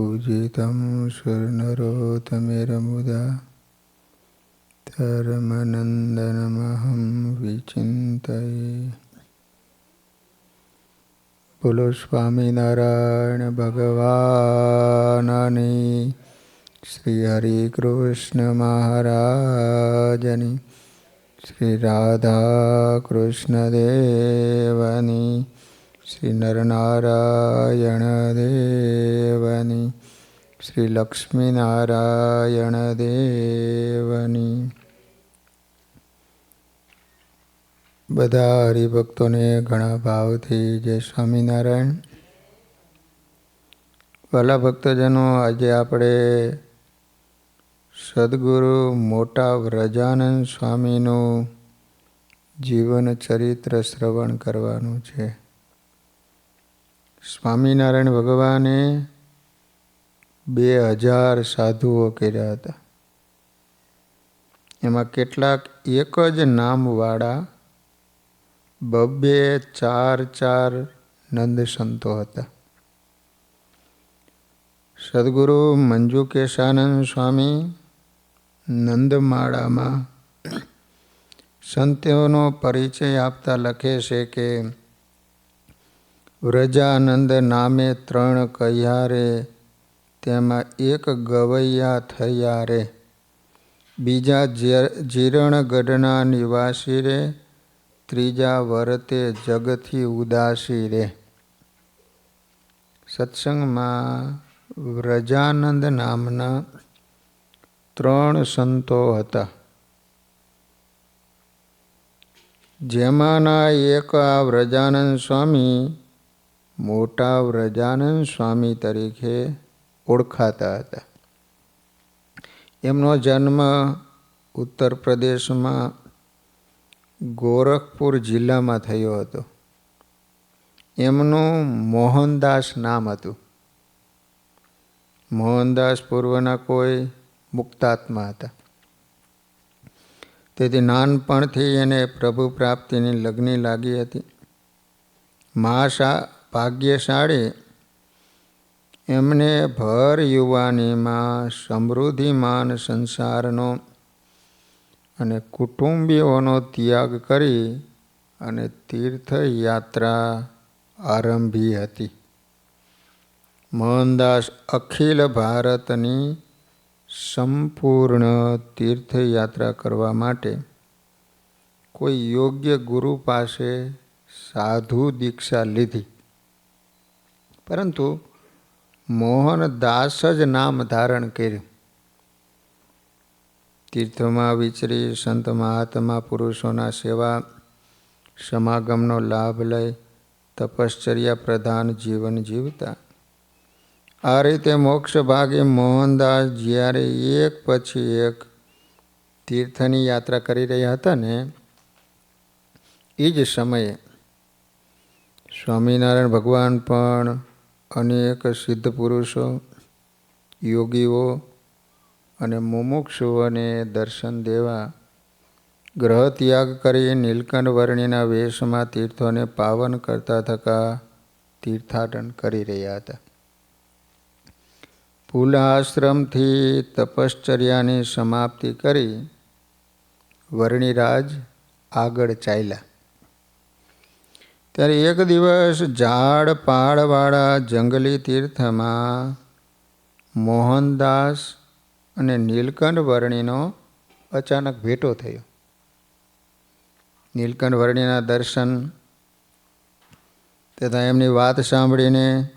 પૂજિતં સ્વર્ણરોતમેરમુદા ધર્મનંદનમહં વિચિંતયે બોલો સ્વામિનારાયણ ભગવાનની શ્રી હરિકૃષ્ણ મહારાજની શ્રી રાધા કૃષ્ણ દેવની શ્રી નરનારાયણ દેવની, શ્રી લક્ષ્મીનારાયણ દેવની. બધા હરિભક્તોને ઘણા ભાવથી જય સ્વામિનારાયણ. ભલા ભક્તજનો, આજે આપણે સદગુરુ મોટા વ્રજાનંદ સ્વામીનું જીવન ચરિત્ર શ્રવણ કરવાનું છે. સ્વામિનારાયણ ભગવાને બે હજાર સાધુઓ કર્યા હતા. એમાં કેટલાક એક જ નામવાળા બબ્બે ચાર ચાર નંદ સંતો હતા. સદગુરુ મંજુ કેશાનંદ સ્વામી નંદમાળામાં સંતોનો પરિચય આપતા લખે છે કે વ્રજાનંદ નામે ત્રણ કહ્યા રે તેમાં એક ગવૈયા થયા રે બીજા જીરણગઢના નિવાસી રે ત્રીજા વરતે જગથી ઉદાસી રે સત્સંગમાં વ્રજાનંદ નામના ત્રણ સંતો હતા. જેમાંના એક આ વ્રજાનંદ સ્વામી મોટા વ્રજાનંદ સ્વામી તરીકે ઓળખાતા હતા. એમનો જન્મ ઉત્તર પ્રદેશમાં ગોરખપુર જિલ્લામાં થયો હતો. એમનું મોહનદાસ નામ હતું. મોહનદાસ પૂર્વના કોઈ મુક્તાત્મા હતા. તેથી નાનપણથી એને પ્રભુ પ્રાપ્તિની લગ્ની લાગી હતી. મહાશા ભાગ્યશાળી. એમને ભર યુવાનીમાં સમૃદ્ધિમાન સંસારનો અને કુટુંબીઓનો ત્યાગ કરી અને તીર્થયાત્રા આરંભી હતી. મોહનદાસ અખિલ ભારતની સંપૂર્ણ તીર્થયાત્રા કરવા માટે કોઈ યોગ્ય ગુરુ પાસે સાધુ દીક્ષા લીધી. પરંતુ મોહનદાસ જ નામ ધારણ કર્યું. તીર્થમાં વિચરી સંત મહાત્મા પુરુષોના સેવા, સમાગમનો લાભ લઈ તપશ્ચર્યા પ્રધાન જીવન જીવતા. આ રીતે મોક્ષ ભાગે મોહનદાસ જ્યારે એક પછી એક તીર્થની યાત્રા કરી રહ્યા હતા ને એ જ સમયે સ્વામિનારાયણ ભગવાન પણ અનેક સિદ્ધ પુરુષો, યોગીઓ અને મુમુક્ષુઓને દર્શન દેવા ગ્રહ ત્યાગ કરી નીલકંઠ વર્ણિના વેશમાં તીર્થોને પાવન કરતા થકા તીર્થાટન કરી રહ્યા હતા. પુલાશ્રમથી તપશ્ચર્યાની સમાપ્તિ કરી વર્ણિરાજ આગળ ચાલ્યા. ત્યારે એક દિવસ ઝાડ પાડવાળા જંગલી તીર્થમાં મોહનદાસ અને નીલકંઠ વર્ણિનો અચાનક ભેટો થયો. નીલકંઠ વર્ણિના દર્શન તથા એમની વાત સાંભળીને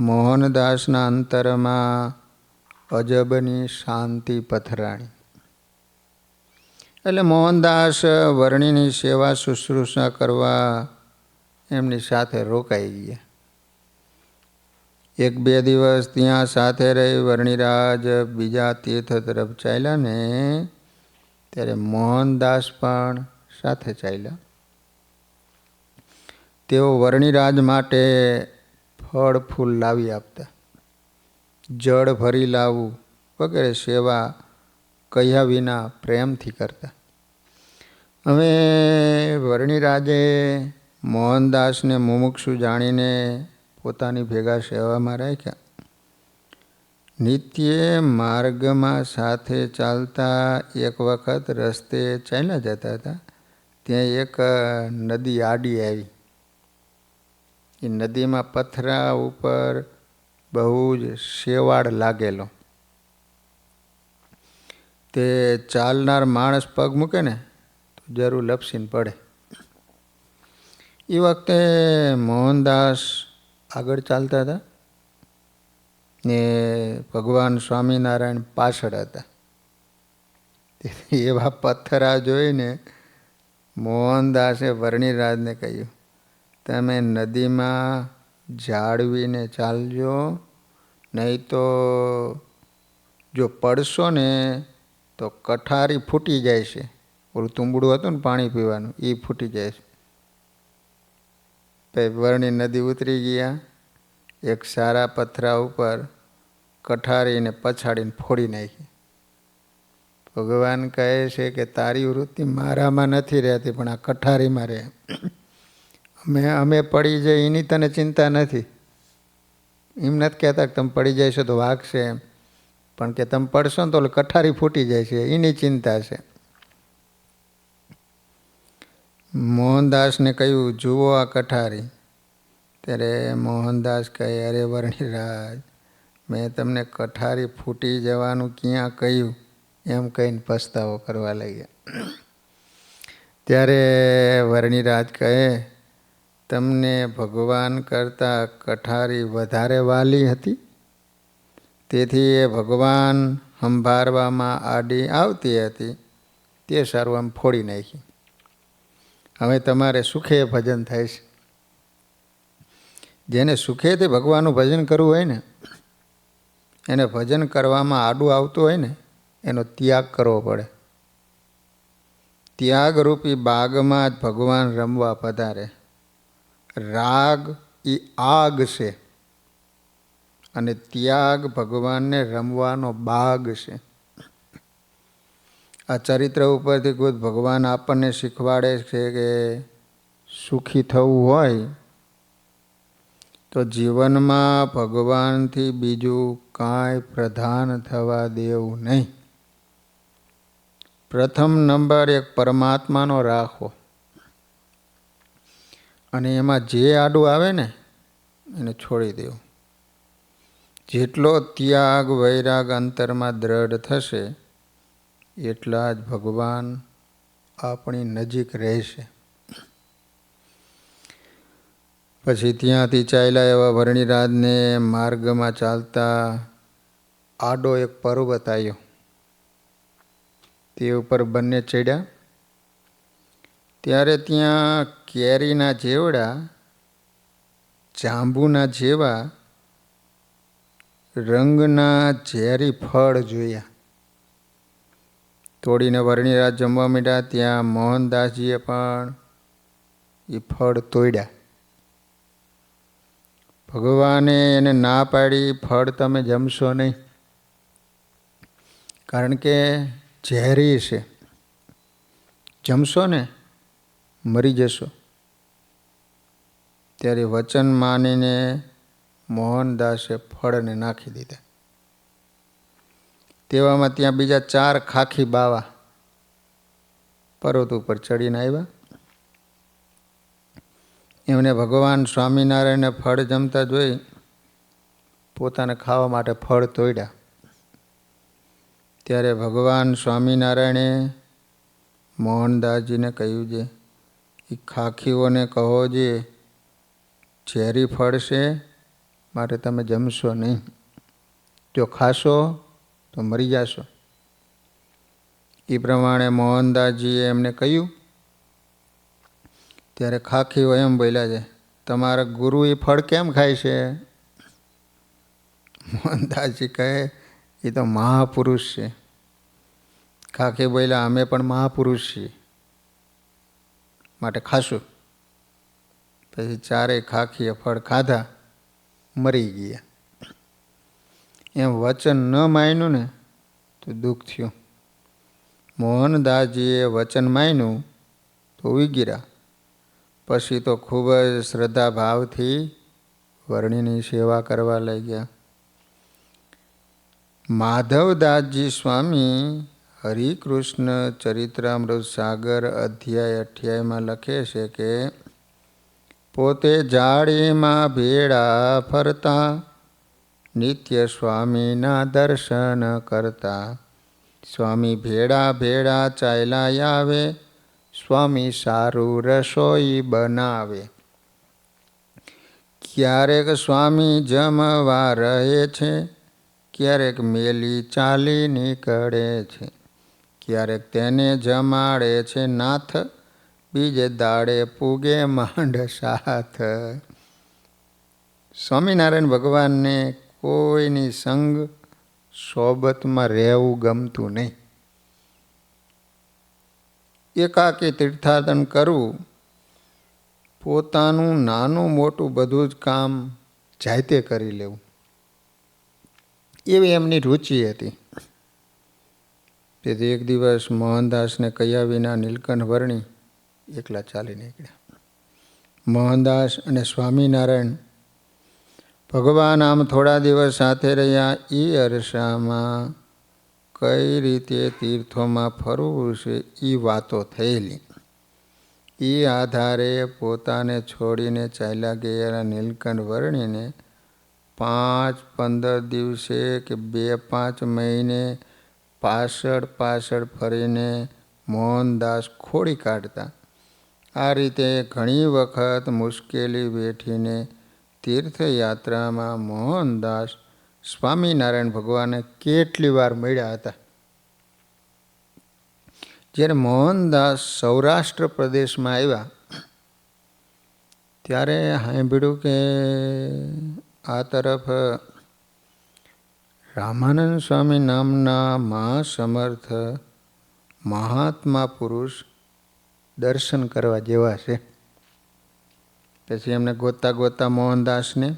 મોહનદાસના અંતરમાં અજબની શાંતિ પથરાણી. એટલે મોહનદાસ વર્ણિની સેવા શુશ્રૂષા કરવા એમની સાથે રોકાઈ ગયા. એક બે દિવસ ત્યાં સાથે રહી વર્ણિરાજ બીજા તીર્થ તરફ ચાલ્યા ને ત્યારે મોહનદાસ પણ સાથે ચાલ્યા. તેઓ વર્ણિરાજ માટે ફળ ફૂલ લાવી આપતા. જળ ભરી લાવવું વગેરે સેવા કહ્યા વિના પ્રેમથી કરતા. હવે વર્ણિરાજે મોહનદાસને મુમુક્ષુ જાણીને પોતાની ભેગા સેવામાં રાખ્યા. નિત્ય માર્ગમાં સાથે ચાલતા એક વખત રસ્તે ચાલ્યા જતા હતા, ત્યાં એક નદી આડી આવી. એ નદીમાં પથરા ઉપર બહુ જ શેવાળ લાગેલો. તે ચાલનાર માણસ પગ મૂકે ને જરૂર લપસીને પડે. એ વખતે મોહનદાસ આગળ ચાલતા હતા ને ભગવાન સ્વામિનારાયણ પાછળ હતા. એવા પથ્થરા જોઈને મોહનદાસે વર્ણિરાજને કહ્યું, તમે નદીમાં જાળવીને ચાલજો, નહીં તો જો પડશો ને તો કઠારી ફૂટી જાય છે. ઓલું તુંબડું હતું ને પાણી પીવાનું એ ફૂટી જાય છે. પછી વર્ણી નદી ઉતરી ગયા, એક સારા પથરા ઉપર કઠારીને પછાડીને ફોડી નાખી. ભગવાન કહે છે કે તારી વૃત્તિ મારામાં નથી રહેતી, પણ આ કઠારીમાં રહે. અમે અમે પડી જઈએ એની તને ચિંતા નથી. એમ નથી કહેતા કે તમે પડી જશો તો વાગશે એમ. પણ કે તમે પડશો ને તો કઠારી ફૂટી જાય છે, એની ચિંતા છે. મોહનદાસને કહ્યું, જુઓ આ કઠારી ત્યારે મોહનદાસ કહે, અરે વર્ણિરાજ, મેં તમને કઠારી ફૂટી જવાનું ક્યાં કહ્યું? એમ કહીને પસ્તાવો કરવા લાગ્યા. ત્યારે વર્ણિરાજ કહે, તમને ભગવાન કરતાં કઠારી વધારે વાલી હતી? તેથી એ ભગવાન સંભાળવામાં આડી આવતી હતી. તે સારું આમ ફોડી નાખી. હવે તમારે સુખે ભજન થાય છે. જેને સુખેથી ભગવાનનું ભજન કરવું હોય ને, એને ભજન કરવામાં આડું આવતું હોય ને, એનો ત્યાગ કરવો પડે. ત્યાગરૂપી બાગમાં જ ભગવાન રમવા પધારે. રાગ એ આગ છે. અને ત્યાગ ભગવાનને રમવાનો બાગ છે. આ ચરિત્ર ઉપરથી ખુદ ભગવાન આપણને શીખવાડે છે કે સુખી થવું હોય, તો જીવનમાં ભગવાનથી બીજું કાંઈ પ્રધાન થવા દેવું નહીં. પ્રથમ નંબર એક, પરમાત્માનો રાખો અને એમાં જે આડું આવે ને, એને છોડી દેવું. જેટલો ત્યાગ, વૈરાગ અંતરમાં દ્રઢ થશે એટલા જ ભગવાન આપણી નજીક રહેશે. પછી ત્યાંથી ચાલ્યા એવા વરણીરાજને માર્ગમાં ચાલતા આડો એક પર્વત આવ્યો. તે ઉપર બંને ચડ્યા. ત્યારે ત્યાં કેરીના જેવડા, જાંબુના જેવા, રંગના ઝેરી ફળ જોયા. તોડીને વરણીરાજ જમવા માંડ્યા. ત્યાં મોહનદાસજીએ પણ એ ફળ તોડ્યા. ભગવાને એને ના પાડી, ફળ તમે જમશો નહીં. કારણ કે ઝેરી છે. જમશો ને, મરી જશો. ત્યારે વચન માનીને મોહનદાસે ફળને નાખી દીધા. તેવામાં ત્યાં બીજા ચાર ખાખી બાવા પર્વત ઉપર ચડીને આવ્યા. એમને ભગવાન સ્વામિનારાયણને ફળ જમતા જોઈ પોતાને ખાવા માટે ફળ તોડ્યા. ત્યારે ભગવાન સ્વામિનારાયણે મોહનદાસજીને કહ્યું છે એ ખાખીઓને કહો જે, ઝેરી ફળ છે માટે તમે જમશો નહીં. જો ખાશો તો મરી જશો. એ પ્રમાણે મોહનદાસજીએ એમને કહ્યું, ત્યારે ખાખીઓ એમ બોલ્યા છે. તમારા ગુરુ એ ફળ કેમ ખાય છે? મોહનદાસજી કહે એ તો મહાપુરુષ છે. ખાખી બોલ્યા, અમે પણ મહાપુરુષ છીએ. માટે ખાશું. પછી ચારેય ખાખીએ ફળ ખાધા, મરી ગયા. એમ વચન ન માન્યું ને, તો દુઃખ થયું. મોહનદાસજીએ વચન માન્યું, તો ઉગીરા પછી તો ખૂબ જ શ્રદ્ધા ભાવથી વર્ણિની સેવા કરવા લાગ્યા માધવદાસજી સ્વામી હરિકૃષ્ણ ચરિત્રામૃત સાગર અધ્યાય અઠ્યાયમાં લખે છે કે, પોતે જાળીમાં ભેળા ફરતા નિત્ય સ્વામીના દર્શન કરતા. સ્વામી ભેળા ભેળા ચાલ્યા આવે, સ્વામી સારું રસોઈ બનાવે. ક્યારેક સ્વામી જમવા રહે છે, ક્યારેક મેલી ચાલી નીકળે છે. ક્યારેક તેને જમાડે છે નાથ, બીજે દાડે પૂગે માંડ સાથ. સ્વામિનારાયણ ભગવાનને કોઈની સંગ સોબતમાં રહેવું ગમતું નહીં. એકાકી તીર્થાટન કરવું, પોતાનું નાનું મોટું બધું જ કામ જાતે કરી લેવું. એવી એમની રુચિ હતી. તેથી એક દિવસ મોહનદાસને કયા વિના નીલકંઠ વર્ણી એકલા ચાલી નીકળ્યા. મોહનદાસ અને સ્વામિનારાયણ ભગવાન આમ થોડા દિવસ સાથે રહ્યા એ અરસામાં કઈ રીતે તીર્થોમાં ફરવું છે એ વાતો થયેલી. એ આધારે પોતાને છોડીને ચાલ્યા ગયેલા નીલકંઠ વર્ણીને પાંચ પંદર દિવસે કે બે પાંચ મહિને પાછળ પાછળ ફરીને મોહનદાસ ખોડી કાઢતા. આ રીતે ઘણી વખત મુશ્કેલી વેઠીને તીર્થયાત્રામાં મોહનદાસ સ્વામિનારાયણ ભગવાને કેટલી વાર મળ્યા હતા. જ્યારે મોહનદાસ સૌરાષ્ટ્ર પ્રદેશમાં આવ્યા, ત્યારે સાંભળ્યું કે આ તરફ રામાનંદ સ્વામી નામના મહાસમર્થ મહાત્મા પુરુષ દર્શન કરવા જેવા છે. પછી એમને ગોતતા ગોતતા મોહનદાસને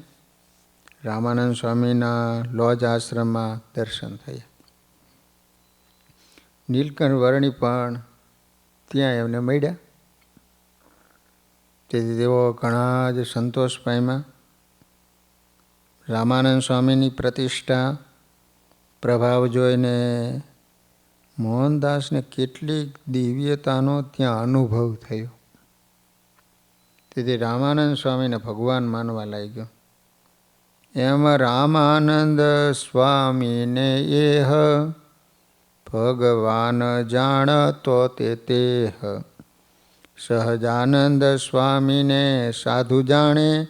રામાનંદ સ્વામીના લોજ આશ્રમમાં દર્શન થયા. નીલકંઠ વર્ણી પણ ત્યાં એમને મળ્યા. તેથી તેઓ ઘણા જ સંતોષ પામ્યા. રામાનંદ સ્વામીની પ્રતિષ્ઠા, પ્રભાવ જોઈને મોહનદાસને કેટલીક દિવ્યતાનો ત્યાં અનુભવ થયો. તેથી રામાનંદ સ્વામીને ભગવાન માનવા લાગ્યો. એમ રામાનંદ સ્વામીને એહ, ભગવાન જાણતો તે તેહ. સહજાનંદ સ્વામીને સાધુ જાણે,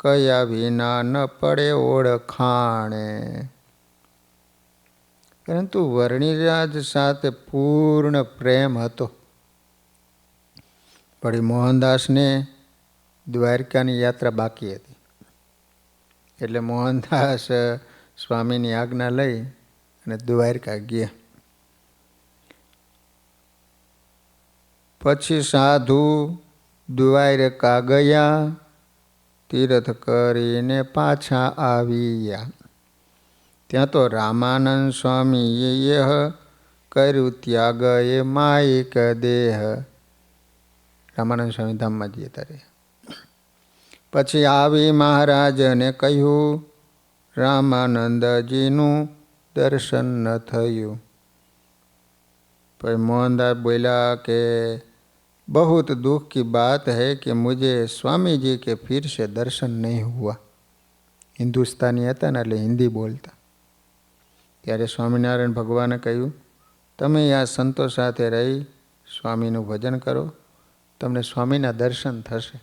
કયા વિના ન પડે ઓળખાણે. પરંતુ વર્ણિરાજ સાથે પૂર્ણ પ્રેમ હતો. વળી મોહનદાસને દ્વારકાની યાત્રા બાકી હતી. એટલે મોહનદાસ સ્વામીની આજ્ઞા લઈ અને દ્વારકા ગયા. પછી સાધુ દ્વારકા ગયા, તીર્થ કરીને પાછા આવ્યા. ત્યાં તો રામાનંદ સ્વામીએ યહ કર્યું ત્યાગ, એ માયિક દેહ. રામાનંદ સ્વામી ધામમાં જઈએ ત્યારે પછી આવી મહારાજને કહ્યું રામાનંદજીનું દર્શન ન થયું પછી મોહનદાસ બોલ્યા કે बहुत दुख की बात है कि मुझे स्वामी जी के फिर से दर्शन नहीं हुआ હિન્દુસ્તાની હતા ને એટલે હિન્દી બોલતા ત્યારે સ્વામિનારાયણ ભગવાને કહ્યું તમે આ સંતો સાથે રહી સ્વામીનું ભજન કરો તમને સ્વામીના દર્શન થશે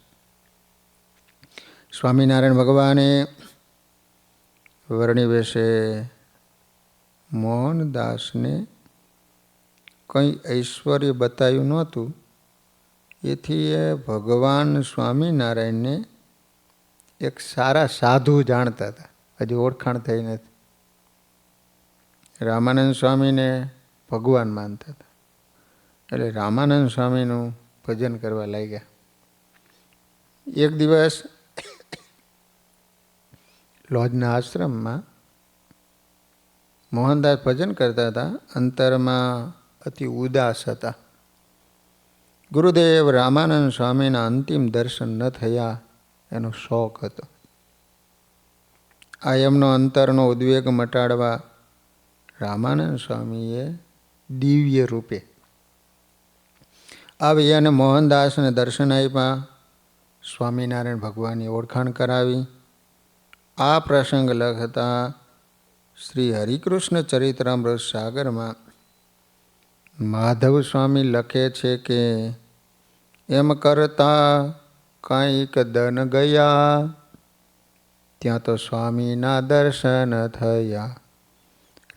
સ્વામિનારાયણ ભગવાને વર્ણિવેશે મોહનદાસને કંઈ ઐશ્વર્ય બતાવ્યું નહોતું. એથી એ ભગવાન સ્વામિનારાયણને એક સારા સાધુ જાણતા હતા. હજી ઓળખાણ થઈ નથી. રામાનંદ સ્વામીને ભગવાન માનતા હતા. એટલે રામાનંદ સ્વામીનું ભજન કરવા લાગ્યા. એક દિવસ લોજના આશ્રમમાં મોહનદાસ ભજન કરતા હતા, અંતરમાં અતિ ઉદાસ હતા. ગુરુદેવ રામાનંદ સ્વામીના અંતિમ દર્શન ન થયા એનો શોખ હતો. આ એમનો અંતરનો ઉદ્વેગ મટાડવા રામાનંદ સ્વામીએ દિવ્ય રૂપે આવી અને મોહનદાસને દર્શન આપ્યા. સ્વામિનારાયણ ભગવાનની ઓળખાણ કરાવી. આ પ્રસંગ લખતા શ્રી હરિકૃષ્ણ ચરિત્રામૃત સાગરમાં માધવ સ્વામી લખે છે કે, એમ કરતા કંઈક દન ગયા, ત્યાં તો સ્વામીના દર્શન થયા.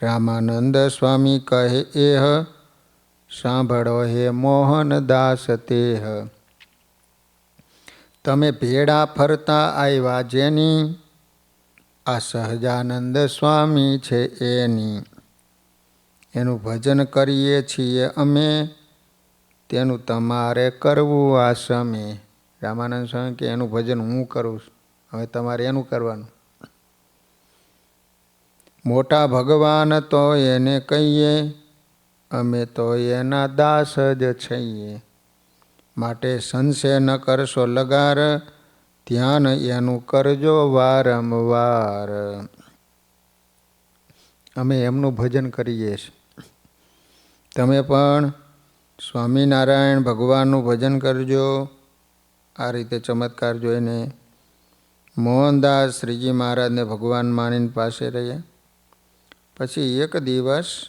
રામાનંદ સ્વામી કહે, એહ, સાંભળો હે મોહનદાસ તેહ. તમે ભેડા ફરતા આવ્યા જેની આ સહજાનંદ સ્વામી છે એની. એનું ભજન કરીએ છીએ અમે. તેનું તમારે કરવું આ સમય રામાનંદ સ્વામી કે એનું ભજન હું કરું? છું હવે તમારે એનું કરવાનું. મોટા ભગવાન તો એને કહીએ, અમે તો એના દાસ જ છીએ. માટે સંશય ન કરશો લગાર ધ્યાન એનું કરજો વારંવાર. અમે એમનું ભજન કરીએ છીએ. તમે પણ સ્વામિનારાયણ ભગવાનનું ભજન કરજો. આ રીતે ચમત્કાર જોઈને મોહનદાસ શ્રીજી મહારાજને ભગવાન માનીને પાસે રહ્યા પછી એક દિવસ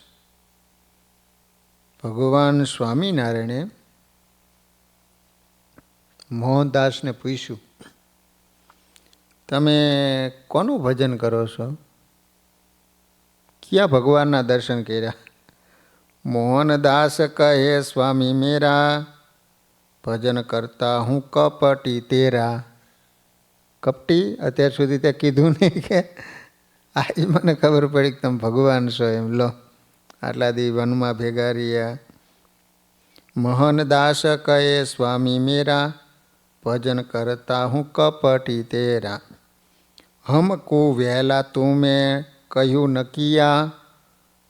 ભગવાન સ્વામિનારાયણે મોહનદાસને પૂછ્યું તમે કોનું ભજન કરો છો? ક્યાં ભગવાનના દર્શન કર્યા? મોહનદાસ કહે, સ્વામી મેરા, ભજન કરતા હું કપટી તેરા. કપટી? અત્યાર સુધી તે કીધું નહીં કે? આજ મને ખબર પડી કે તમે ભગવાન છો એમ. લો, આટલા દી વનમાં ભેગા રહ્યા. મોહનદાસ કહે, સ્વામી મેરા, ભજન કરતા હું કપટી તેરા. હમકુ વહેલા તું મેં કહ્યું નકિયા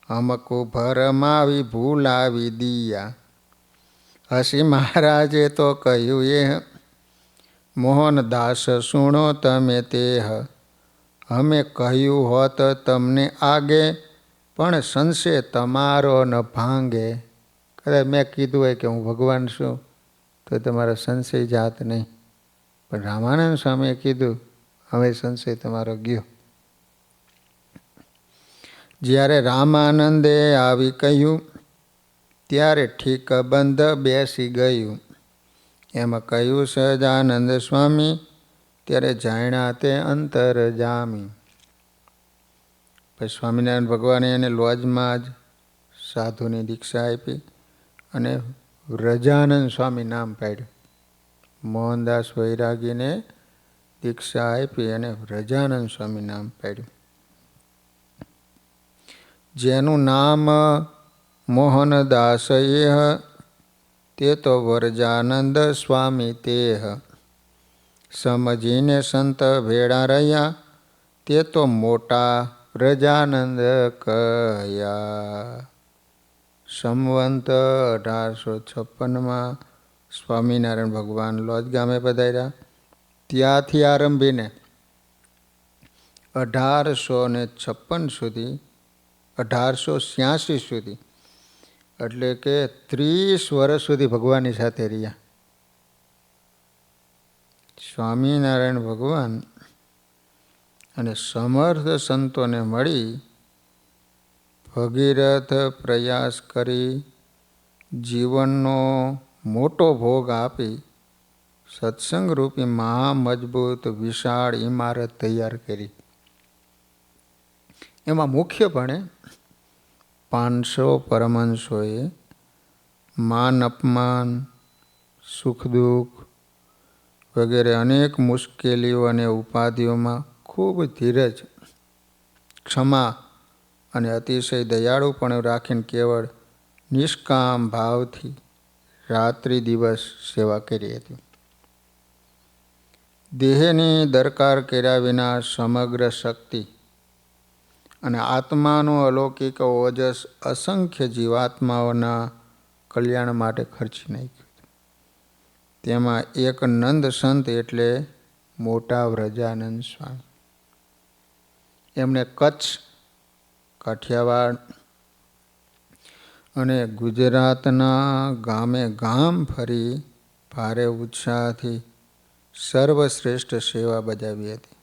હમકો ભરમાવી ભૂલાવી દિયા હસી મહારાજે તો કહ્યું એ મોહનદાસ સુણો તમે તે અમે કહ્યું હોત તમને આગે પણ સંશય તમારો ન ભાંગે કદાચ મેં કીધું હોય કે હું ભગવાન છું તો તમારો સંશય જાત નહીં પણ રામાનંદ સ્વામીએ કીધું હવે સંશય તમારો ગયો. જ્યારે રામાનંદે આવી કહ્યું, ત્યારે ઠીક બંધ બેસી ગયું. એમાં કહ્યું સહજાનંદ સ્વામી, ત્યારે જાણ્યા તે અંતર જામી. પછી સ્વામિનારાયણ ભગવાને એને લોજમાં જ સાધુની દીક્ષા આપી અને રજાનંદ સ્વામી નામ પાડ્યું. મોહનદાસ વૈરાગીને દીક્ષા આપી અને રજાનંદ સ્વામી નામ પાડ્યું. જેનું નામ મોહનદાસ એહ તે તો વરજાનંદ સ્વામી તેહ સમજીને સંત ભેળા રહ્યા, તે તો મોટા રજાનંદ કયા. સંવંત અઢારસો છપ્પનમાં સ્વામિનારાયણ ભગવાન લોજ ગામે પધાર્યા. ત્યાંથી આરંભીને અઢારસો ને છપ્પન સુધી, અઢારસો છ્યાસી સુધી, એટલે કે ત્રીસ વર્ષ સુધી ભગવાનની સાથે રહ્યા. સ્વામિનારાયણ ભગવાન અને સમર્થ સંતોને મળી ભગીરથ પ્રયાસ કરી, જીવનનો મોટો ભોગ આપી સત્સંગ રૂપી મહા મજબૂત, વિશાળ ઇમારત તૈયાર કરી. એમાં મુખ્યપણે પાંચસો પરમહંસોએ માન અપમાન, સુખ દુઃખ વગેરે અનેક મુશ્કેલીઓ અને ઉપાધિઓમાં ખૂબ ધીરજ, ક્ષમા અને અતિશય દયાળુપણું રાખીને કેવળ નિષ્કામ ભાવથી રાત્રિ દિવસ સેવા કરી હતી. દેહની દરકાર કર્યા વિના સમગ્ર શક્તિ. અને આત્માનો અલૌકિક ઓજસ અસંખ્ય જીવાત્માઓના કલ્યાણ માટે ખર્ચી નાખ્યું તેમાં એક નંદ સંત એટલે મોટા વ્રજાનંદ સ્વામી. એમણે કચ્છ, કાઠિયાવાડ અને ગુજરાતના ગામે ગામ ફરી ભારે ઉત્સાહથી સર્વશ્રેષ્ઠ સેવા બજાવી હતી.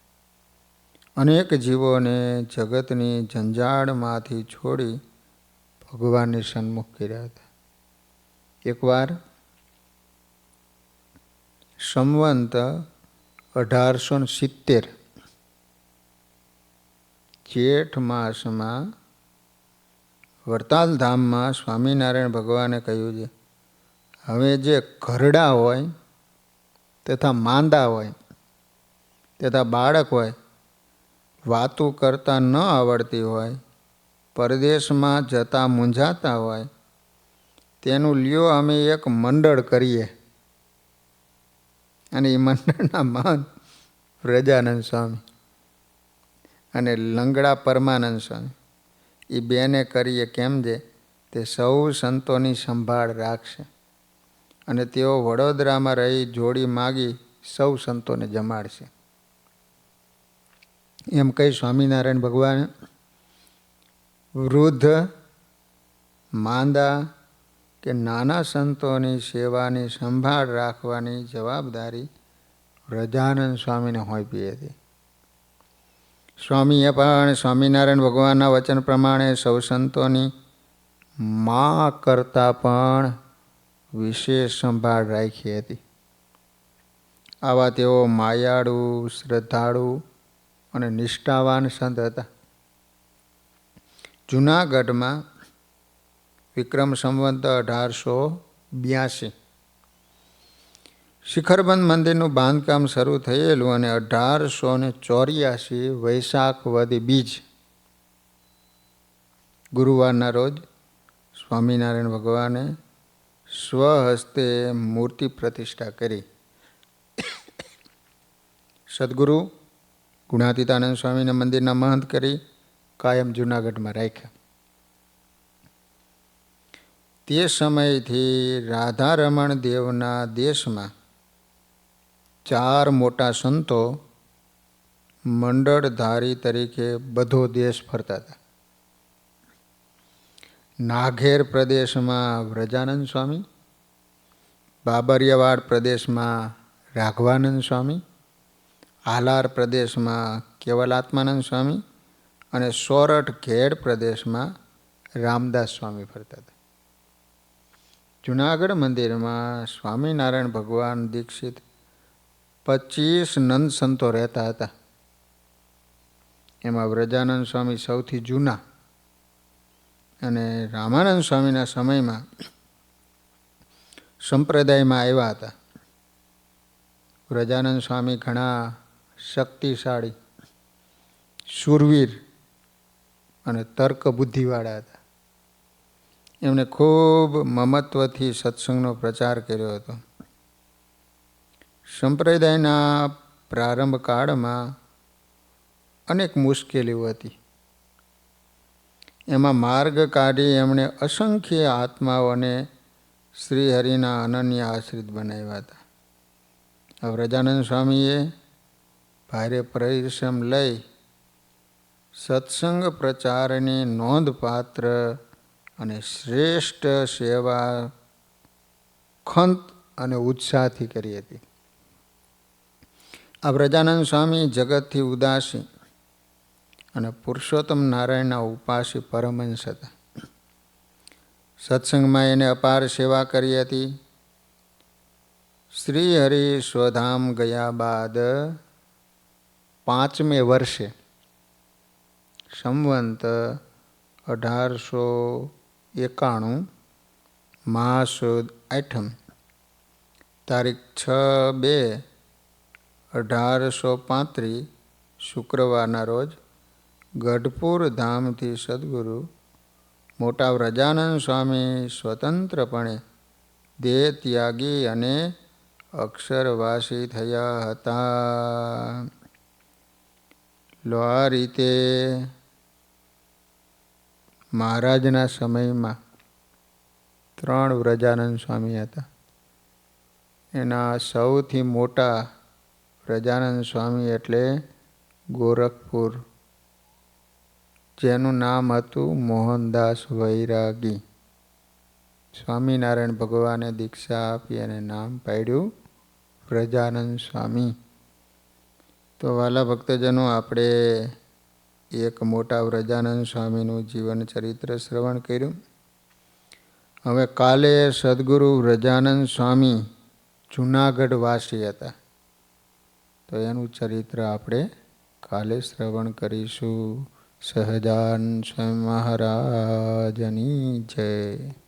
અનેક જીવોને જગતની ઝંઝાળમાંથી છોડી ભગવાનને સન્મુખ કર્યા હતા. એકવાર સંવંત અઢારસો સિત્તેર જેઠ માસમાં વડતાલ ધામમાં સ્વામિનારાયણ ભગવાને કહ્યું છે, હવે જે ઘરડા હોય તથા માંદા હોય, તથા બાળક હોય, વાતું કરતા ન આવડતી હોય, પરદેશમાં જતા મૂંઝાતા હોય, તેનું લ્યો અમે એક મંડળ કરીએ. અને એ મંડળના મહંત વ્રજાનંદ સ્વામી અને લંગડા પરમાનંદ સ્વામી. એ બેને કરીએ કેમ જે? તે સૌ સંતોની સંભાળ રાખશે. અને તેઓ વડોદરામાં રહી જોડી માગી સૌ સંતોને જમાડશે. એમ કહી સ્વામિનારાયણ ભગવાન, વૃદ્ધ, માંદા કે નાના સંતોની સેવાની સંભાળ રાખવાની જવાબદારી રજાનંદ સ્વામીને હોઈપી હતી. સ્વામીએ પણ સ્વામિનારાયણ ભગવાનના વચન પ્રમાણે સૌ સંતોની મા કરતાં પણ વિશેષ સંભાળ રાખી હતી. આવા તેઓ માયાળુ, શ્રદ્ધાળુ અને નિષ્ઠાવાન સંત હતા. જૂનાગઢમાં વિક્રમ સંવંત અઢારસો બ્યાસી. શિખરબંધ મંદિરનું બાંધકામ શરૂ થયેલું અને અઢારસો ને ચોર્યાસી વૈશાખ વદી બીજ ગુરુવારના રોજ સ્વામિનારાયણ ભગવાને સ્વહસ્તે મૂર્તિ પ્રતિષ્ઠા કરી. સદગુરુ ગુણાતીતાનંદ સ્વામીના મંદિરના મહંત કરી કાયમ જૂનાગઢમાં રાખ્યા. તે સમયથી રાધારમણ દેવના દેશમાં ચાર મોટા સંતો મંડળધારી તરીકે બધો દેશ ફરતા હતા. નાઘેર પ્રદેશમાં વ્રજાનંદ સ્વામી, બાબરિયાવાડ પ્રદેશમાં રાઘવાનંદ સ્વામી, આલાર પ્રદેશમાં કેવલાત્માનંદ સ્વામી અને સોરઠ ઘેડ પ્રદેશમાં રામદાસ સ્વામી ફરતા હતા. જુનાગઢ મંદિરમાં સ્વામિનારાયણ ભગવાન દીક્ષિત પચીસ નંદ સંતો રહેતા હતા. એમાં વ્રજાનંદ સ્વામી સૌથી જૂના અને રામાનંદ સ્વામીના સમયમાં સંપ્રદાયમાં આવ્યા હતા. વ્રજાનંદ સ્વામી ઘણા શક્તિશાળી શૂરવીર અને તર્ક બુદ્ધિવાળા હતા. એમણે ખૂબ મમત્વથી સત્સંગનો પ્રચાર કર્યો હતો. સંપ્રદાયના પ્રારંભ કાળમાં અનેક મુશ્કેલીઓ હતી. એમાં માર્ગ કાઢી એમણે અસંખ્ય આત્માઓને શ્રીહરિના અનન્ય આશ્રિત બનાવ્યા હતા. વ્રજાનંદ સ્વામીએ ભારે પરિશ્રમ લઈ સત્સંગ પ્રચારની નોંધપાત્ર અને શ્રેષ્ઠ સેવા ખંત અને ઉત્સાહથી કરી હતી. આ વ્રજાનંદ સ્વામી જગતથી ઉદાસી અને પુરુષોત્તમ નારાયણના ઉપાસી પરમહંસ હતા સત્સંગમાં એને અપાર સેવા કરી હતી. શ્રી હરિ સ્વધામ ગયા બાદ પાંચમે વર્ષે સંવંત અઢારસો એકાણું મહાસુદ આઠમ તારીખ છ બે અઢારસો પાંત્રીસ શુક્રવારના રોજ ગઢપુર ધામથી સદગુરુ મોટા વ્રજાનંદ સ્વામી સ્વતંત્રપણે દેહ ત્યાગી અને અક્ષરવાસી થયા હતા. લો આ રીતે મહારાજના સમયમાં ત્રણ વ્રજાનંદ સ્વામી હતા. એના સૌથી મોટા વ્રજાનંદ સ્વામી એટલે ગોરખપુર જેનું નામ હતું મોહનદાસ વૈરાગી. સ્વામિનારાયણ ભગવાને દીક્ષા આપી અને નામ પાડ્યું વ્રજાનંદ સ્વામી. તો વાલા ભક્તજનો, આપણે એક મોટા વ્રજાનંદ સ્વામીનું જીવન ચરિત્ર શ્રવણ કર્યું. હવે કાલે સદગુરુ વ્રજાનંદ સ્વામી જુનાગઢ વાસી હતા. તો એનું ચરિત્ર આપણે કાલે શ્રવણ કરીશું. સહજાન સ્વામી મહારાજની જય.